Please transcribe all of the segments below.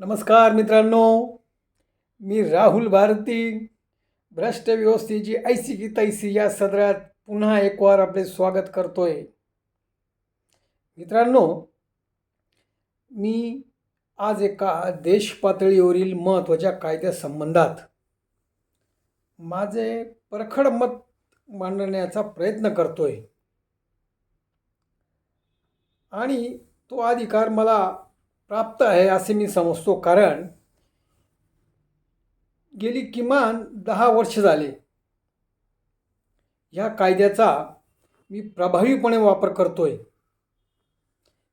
नमस्कार मित्रांनो मी राहुल भारती. भ्रष्ट व्यवस्थेची ऐसी की तैसी या सदरात पुन्हा एक वार आपले स्वागत करतोय. मित्रांनो मी आज एका देश पातळीवरील महत्त्वाच्या कायद्यासंबंधात माझे परखड मत मांडण्याचा प्रयत्न करतोय. आणि तो अधिकार मला प्राप्त आहे असे मी समजतो कारण गेली किमान दहा वर्ष झाले. ह्या कायद्याचा मी प्रभावीपणे वापर करतो आहे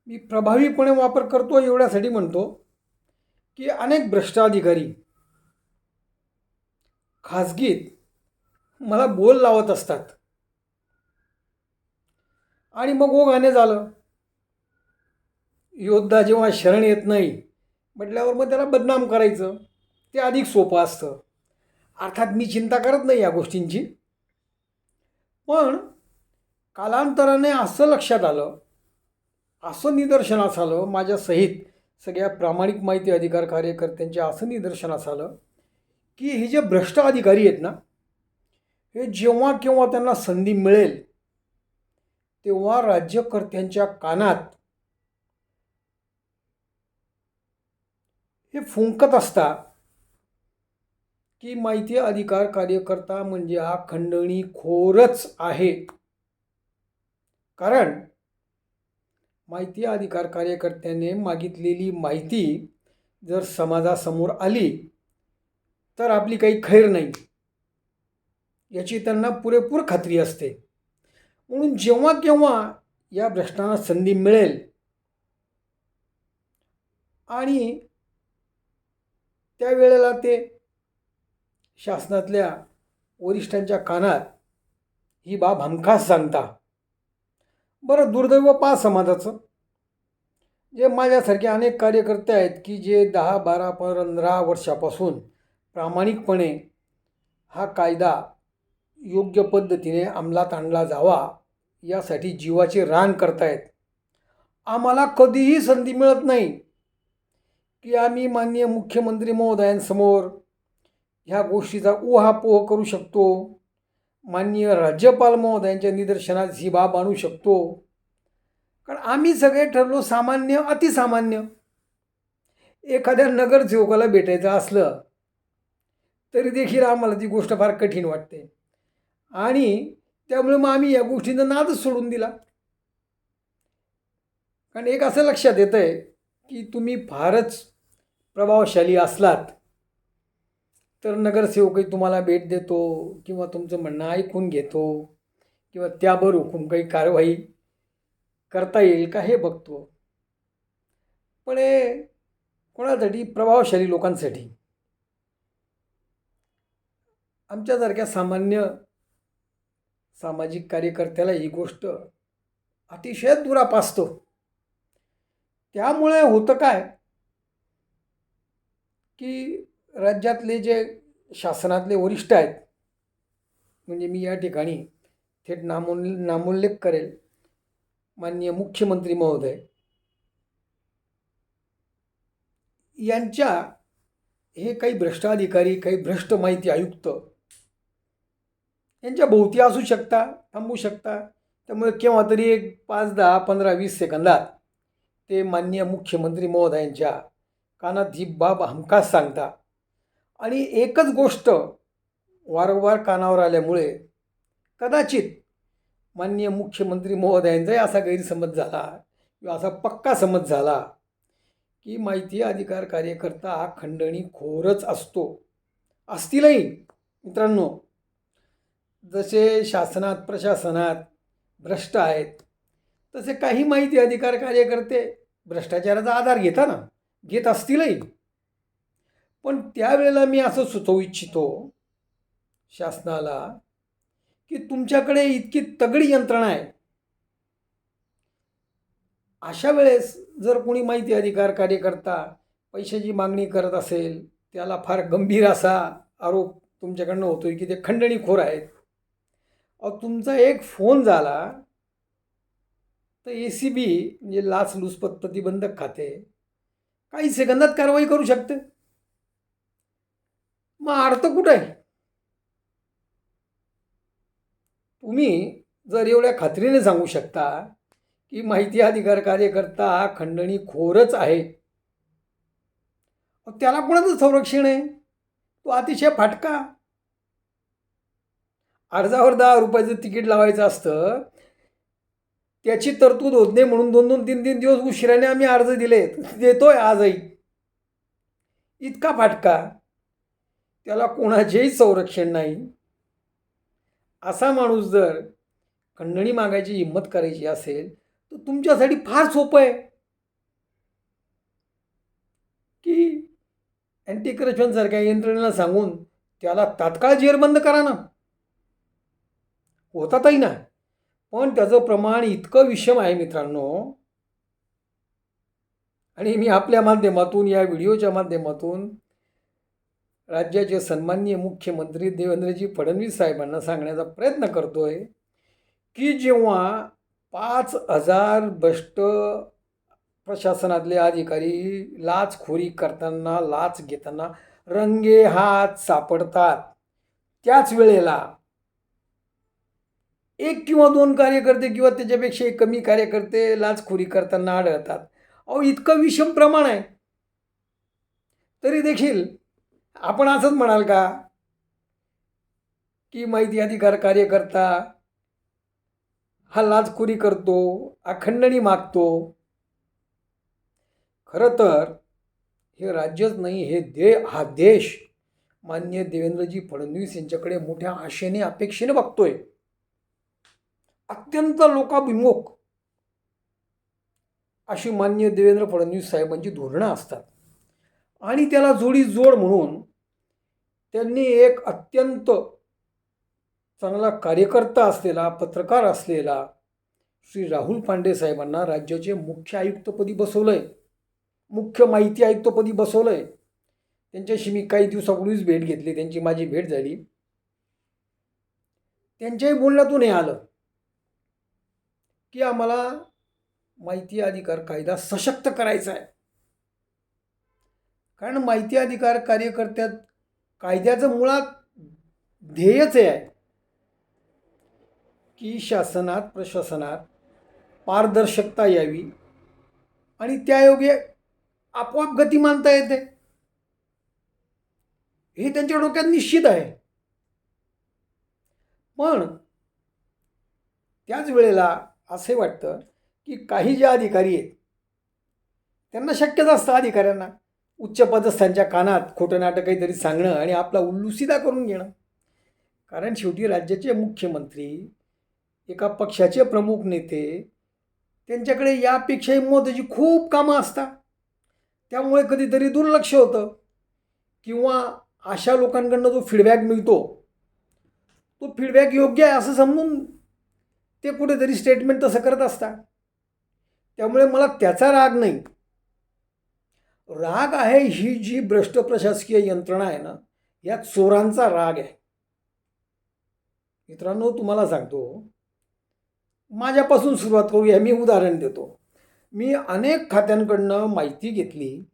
मी प्रभावीपणे वापर करतो एवढ्यासाठी म्हणतो की अनेक भ्रष्टाधिकारी खाजगीत मला बोल लावत असतात. आणि मग ओघाने झालं. योद्धा जेव्हा शरण येत नाही म्हटल्यावर मग त्याला बदनाम करायचं. ते अधिक सोपं असतं. अर्थात मी चिंता करत नाही या गोष्टींची. पण कालांतराने असं लक्षात आलं असं निदर्शनास आलं माझ्यासहित सगळ्या प्रामाणिक माहिती अधिकार कार्यकर्त्यांच्या असं निदर्शनास आलं की हे जे भ्रष्ट अधिकारी आहेत ना हे जेव्हा केव्हा त्यांना संधी मिळेल तेव्हा राज्यकर्त्यांच्या कानात हे फुंकत असता की माहिती अधिकार कार्यकर्ता म्हणजे हा खंडणीखोरच आहे. कारण माहिती अधिकार कार्यकर्त्याने मागितलेली माहिती जर समाजासमोर आली तर आपली काही खैर नाही. याची त्यांना पुरेपूर खात्री असते. म्हणून जेव्हा केव्हा या भ्रष्टांना संधी मिळेल आणि त्यावेळेला ते शासनातल्या वरिष्ठांच्या कानात ही बाब हमखास सांगता. बरं दुर्दैव पा समाजाचं. जे माझ्यासारखे अनेक कार्यकर्ते आहेत की जे दहा बारा पंधरा वर्षापासून प्रामाणिकपणे हा कायदा योग्य पद्धतीने अंमलात आणला जावा यासाठी जीवाचे रान करतायत. आम्हाला कधीही संधी मिळत नाही. की आम्ही माननीय मुख्यमंत्री महोदयांसमोर ह्या गोष्टीचा उहापोह करू शकतो. माननीय राज्यपाल महोदयांच्या निदर्शनात ही बाब आणू शकतो. कारण आम्ही सगळे ठरलो सामान्य अतिसामान्य. एखाद्या नगरसेवकाला भेटायचं असलं तरी देखील आम्हाला ती गोष्ट फार कठीण वाटते. आणि त्यामुळे मग आम्ही या गोष्टींचा नादच सोडून दिला. कारण एक असं लक्षात येतं आहे की तुम्ही फारच प्रभावशाली असलात तर नगरसेवकही तुम्हाला भेट देतो किंवा तुमचं म्हणणं ऐकून घेतो किंवा त्यावर हुकूम काही कारवाई करता येईल का हे बघतो. पण हे कोणासाठी? प्रभावशाली लोकांसाठी. आमच्यासारख्या सामान्य सामाजिक कार्यकर्त्याला ही गोष्ट अतिशय दुरापासतो. त्यामुळे होतं काय? की राज्यातले जे शासनातले वरिष्ठ आहेत म्हणजे मी या ठिकाणी थेट नामोल नामोल्लेख करेल माननीय मुख्यमंत्री महोदय यांच्या हे काही भ्रष्टाधिकारी काही भ्रष्ट माहिती आयुक्त यांच्या भोवती असू शकता थांबू शकता त्यामुळे केव्हा तरी एक पाच दहा पंधरा वीस सेकंदात ते माननीय मुख्यमंत्री महोदयांच्या कानात ही बाब हमखास सांगता. आणि एकच गोष्ट वारंवार कानावर आल्यामुळे कदाचित माननीय मुख्यमंत्री महोदयांचाही असा गैरसमज झाला किंवा असा पक्का समज झाला की माहिती अधिकार कार्यकर्ता हा खंडणी खोरच असतो. असतीलही. मित्रांनो जसे शासनात प्रशासनात भ्रष्ट आहेत तसे काही माहिती अधिकार कार्यकर्ते भ्रष्टाचाराचा आधार घेता ना. घेत असतीलही. पण त्यावेळेला मी असं सुचवू इच्छितो शासनाला की तुमच्याकडे इतकी तगडी यंत्रणा आहे. अशा वेळेस जर कोणी माहिती अधिकार कार्यकर्ता पैशाची मागणी करत असेल त्याला फार गंभीर असा आरोप तुमच्याकडनं होतोय की ते खंडणीखोर आहेत. अहो तुमचा एक फोन झाला तर ए सी बी म्हणजे लाच लुचपत प्रतिबंधक खाते काही सेकंदात कारवाई करू शकते. मग अर्थ कुठं आहे? तुम्ही जर एवढ्या खात्रीने सांगू शकता की माहिती अधिकार कार्यकर्ता हा खंडणी खोरच आहे. त्याला कोणाचं संरक्षण आहे? तो अतिशय फाटका. अर्जावर दहा रुपयाचं तिकीट लावायचं असतं त्याची तरतूद होत नाही म्हणून दोन दोन तीन तीन दिवस उशिराने आम्ही अर्ज दिले. देतोय आजही. इतका फाटका. त्याला कोणाचेही संरक्षण नाही. असा माणूस जर खंडणी मागायची हिंमत करायची असेल तर तुमच्यासाठी फार सोपं आहे. की अँटी करप्शनसारख्या यंत्रणेला सांगून त्याला तात्काळ जेरबंद करा ना. होतातही ना. पण त्याचं प्रमाण इतकं विषम आहे मित्रांनो. आणि मी आपल्या माध्यमातून या व्हिडिओच्या माध्यमातून राज्याचे सन्माननीय मुख्यमंत्री देवेंद्रजी फडणवीस साहेबांना सांगण्याचा प्रयत्न करतो आहे की जेव्हा पाच हजार भ्रष्ट प्रशासनातले अधिकारी लाचखोरी करताना लाच घेताना रंगे हात सापडतात त्याच वेळेला एक किंवा दोन कार्यकर्ते किंवा त्याच्यापेक्षा कमी कार्यकर्ते लाचखोरी करताना आढळतात. अहो इतकं विषम प्रमाण आहे. तरी देखील आपण असंच म्हणाल का? की माहिती अधिकार कार्यकर्ता हा लाचखोरी करतो अखंडणी मागतो. खरं तर हे राज्यच नाही हे दे हा देश मान्य देवेंद्रजी फडणवीस यांच्याकडे मोठ्या आशेने अपेक्षेने बघतोय. अत्यंत लोकाभिमुख अशी मान्य देवेंद्र फडणवीस साहेबांची धोरणं असतात. आणि त्याला जोडी जोड म्हणून त्यांनी एक अत्यंत चांगला कार्यकर्ता असलेला पत्रकार असलेला श्री राहुल पांडे साहेबांना राज्याचे मुख्य आयुक्तपदी बसवलं आहे मुख्य माहिती आयुक्तपदी बसवलं आहे त्यांच्याशी मी काही दिवसापूर्वीच भेट घेतली त्यांची माझी भेट झाली. त्यांच्याही बोलण्यातून हे आलं. की आम्हाला माहिती अधिकार कायदा सशक्त करायचा आहे. कारण माहिती अधिकार कार्यकर्त्यात कायद्याचं मुळात ध्येयच हे आहे की शासनात प्रशासनात पारदर्शकता यावी आणि त्यायोगे आपोआप गती मानता येते. हे त्यांच्या डोक्यात निश्चित आहे. पण त्याच वेळेला असे वाटतं की काही ज्या अधिकारी आहेत त्यांना शक्यच असतं अधिकाऱ्यांना उच्च पदस्थांच्या कानात खोटं नाटक काहीतरी सांगणं आणि आपला उल्लुसिदा करून घेणं. कारण शेवटी राज्याचे मुख्यमंत्री एका पक्षाचे प्रमुख नेते त्यांच्याकडे यापेक्षाही महत्त्वाची खूप कामं असतात. त्यामुळे कधीतरी दुर्लक्ष होतं किंवा अशा लोकांकडनं जो फीडबॅक मिळतो तो फीडबॅक योग्य आहे असं समजून ते कुठेतरी स्टेटमेंट तसं करत असतात. त्यामुळे मला त्याचा राग नाही. राग आहे ही जी भ्रष्ट प्रशासकीय यंत्रणा आहे ना या चोरांचा राग आहे. मित्रांनो तुम्हाला सांगतो. माझ्यापासून सुरुवात करूया. मी उदाहरण देतो. मी अनेक खात्यांकडनं माहिती घेतली.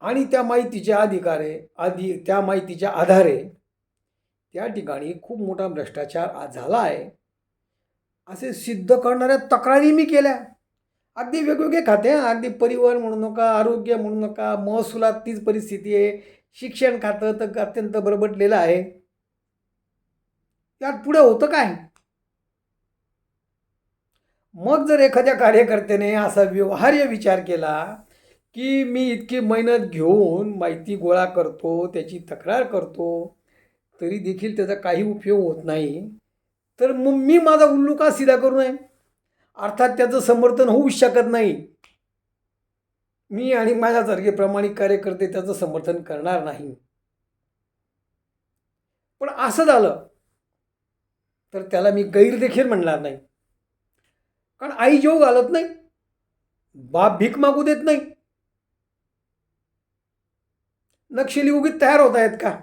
आणि त्या माहितीच्या अधिकारे आधी त्या माहितीच्या आधारे त्या ठिकाणी खूप मोठा भ्रष्टाचार आज झाला आहे. असे सिद्ध करणाऱ्या तक्रारी मी केल्या. अगदी वेगवेगळे खाते अगदी परिवहन म्हणू नका आरोग्य म्हणू नका महसुलात तीच परिस्थिती आहे. शिक्षण खातं तर अत्यंत बरबटलेलं आहे. त्यात पुढे होतं काय? मग जर एखाद्या कार्यकर्त्याने असा व्यवहार्य विचार केला की मी इतकी मेहनत घेऊन माहिती गोळा करतो त्याची तक्रार करतो तरी देखील त्याचा काही उपयोग होत नाही. तर मग मी माझा उल्लू का सिधा करू नये? अर्थात त्याचं समर्थन होऊच शकत नाही. मी आणि माझ्यासारखे प्रामाणिक कार्यकर्ते त्याचं समर्थन करणार नाही. पण असं झालं तर त्याला मी गैर देखील म्हणणार नाही. कारण आई जेव घालत नाही बाप भीक मागू देत नाही. नक्षली उगीत तयार होत आहेत का?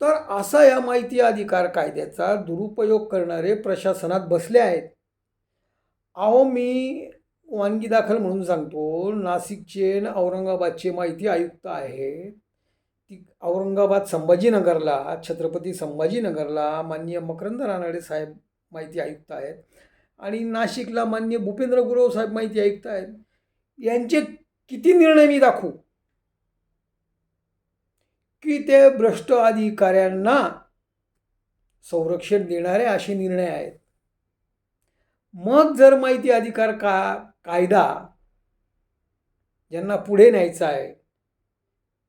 तर असा या माहिती अधिकार कायद्याचा दुरुपयोग करणारे प्रशासनात बसले आहेत. अहो मी वानगी दाखल म्हणून सांगतो नाशिकचे न औरंगाबादचे माहिती आयुक्त आहेत ती औरंगाबाद संभाजीनगरला छत्रपती संभाजीनगरला माननीय मकरंद रानडे साहेब माहिती आयुक्त आहेत आणि नाशिकला मान्य भूपेंद्र गुरव साहेब माहिती आयुक्त आहेत. यांचे किती निर्णय मी दाखवू? की ते भ्रष्ट अधिकाऱ्यांना संरक्षण देणारे असे निर्णय आहेत. मग जर माहिती अधिकार का कायदा ज्यांना पुढे न्यायचा आहे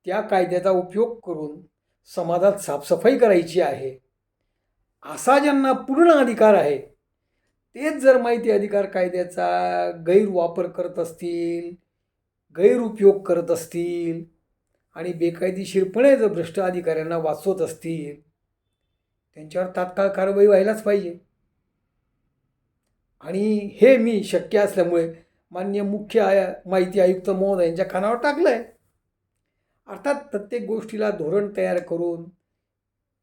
त्या कायद्याचा उपयोग करून समाजात साफसफाई करायची आहे असा ज्यांना पूर्ण अधिकार आहे तेच जर माहिती अधिकार कायद्याचा गैरवापर करत असतील गैरउपयोग करत असतील आणि बेकायदेशीरपणे जर भ्रष्ट अधिकाऱ्यांना वाचवत असतील त्यांच्यावर तात्काळ कारवाई व्हायलाच पाहिजे. आणि हे मी शक्य असल्यामुळे मान्य मुख्य आय माहिती आयुक्त महोदय यांच्या कानावर टाकलं आहे अर्थात प्रत्येक गोष्टीला धोरण तयार करून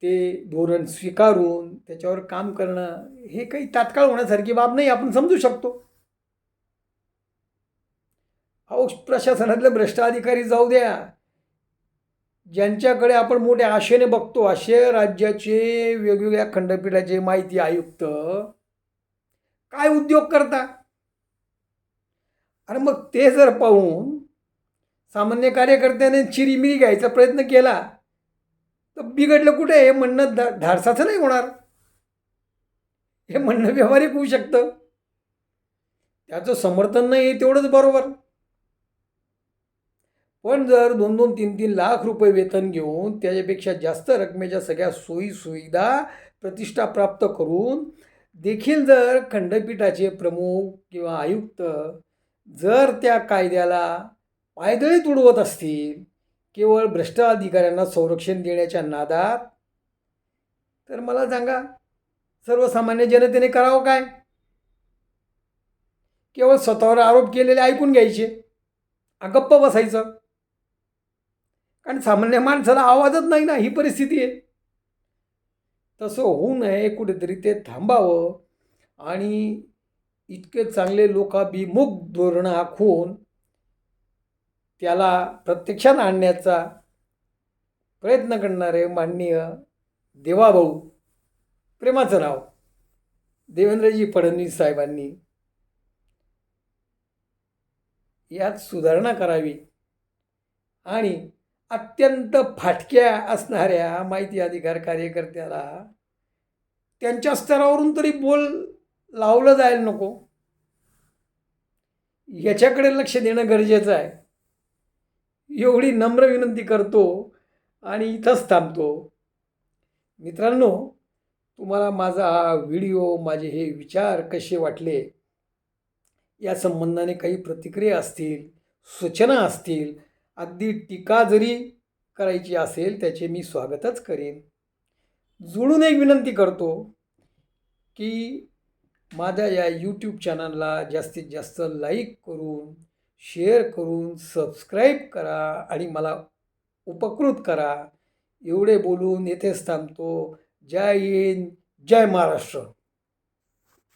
ते धोरण स्वीकारून त्याच्यावर काम करणं हे काही तात्काळ होण्यासारखी बाब नाही आपण समजू शकतो. अहो प्रशासनातले भ्रष्ट अधिकारी जाऊ द्या. ज्यांच्याकडे आपण मोठ्या आशेने बघतो असे राज्याचे वेगवेगळ्या खंडपीठाचे माहिती आयुक्त काय उद्योग करता आणि मग ते जर पाहून सामान्य कार्यकर्त्याने चिरीमिरी घ्यायचा प्रयत्न केला तर बिघडलं कुठे? हे म्हणणं धा धाडसाचं नाही होणार. हे म्हणणं व्यावहारिक होऊ शकतं. त्याचं समर्थन नाही आहे तेवढंच बरोबर. पण जर दोन दोन तीन तीन लाख रुपये वेतन घेऊन त्याच्यापेक्षा जास्त रकमेच्या सगळ्या सोयी सुविधा प्रतिष्ठा प्राप्त करून देखील जर खंडपीठाचे प्रमुख किंवा आयुक्त जर त्या कायद्याला पायदळी तुडवत असतील केवळ भ्रष्ट अधिकाऱ्यांना संरक्षण देण्याच्या नादात तर मला सांगा सर्वसामान्य जनतेने करावं काय? केवळ स्वतःवर आरोप केलेले ऐकून घ्यायचे गप्प बसायचं. कारण सामान्य माणसाला आवाजच नाही ना ही परिस्थिती आहे. तसं होऊ नये कुठेतरी ते थांबावं. आणि इतके चांगले लोकाभिमुख धोरणं आखून त्याला प्रत्यक्षात आणण्याचा प्रयत्न करणारे माननीय देवाभाऊ प्रेमाचं नाव देवेंद्रजी फडणवीस साहेबांनी यात सुधारणा करावी आणि अत्यंत फाटक्या असणाऱ्या माहिती अधिकार कार्यकर्त्याला त्यांच्या स्तरावरून तरी बोल लावलं जायला नको. याच्याकडे लक्ष देणं गरजेचं आहे. एवढी नम्र विनंती करतो आणि इथंच थांबतो. मित्रांनो तुम्हाला माझा हा व्हिडिओ माझे हे विचार कसे वाटले? या संबंधाने काही प्रतिक्रिया असतील सूचना असतील अगदी टीका जरी करायची असेल त्याचे मी स्वागतच करेन. जुळून एक विनंती करतो की माझ्या या यूट्यूब चॅनलला जास्तीत जास्त लाईक करून शेअर करून सबस्क्राईब करा आणि मला उपकृत करा. एवढे बोलून येथेच थांबतो. जय हिंद जय महाराष्ट्र.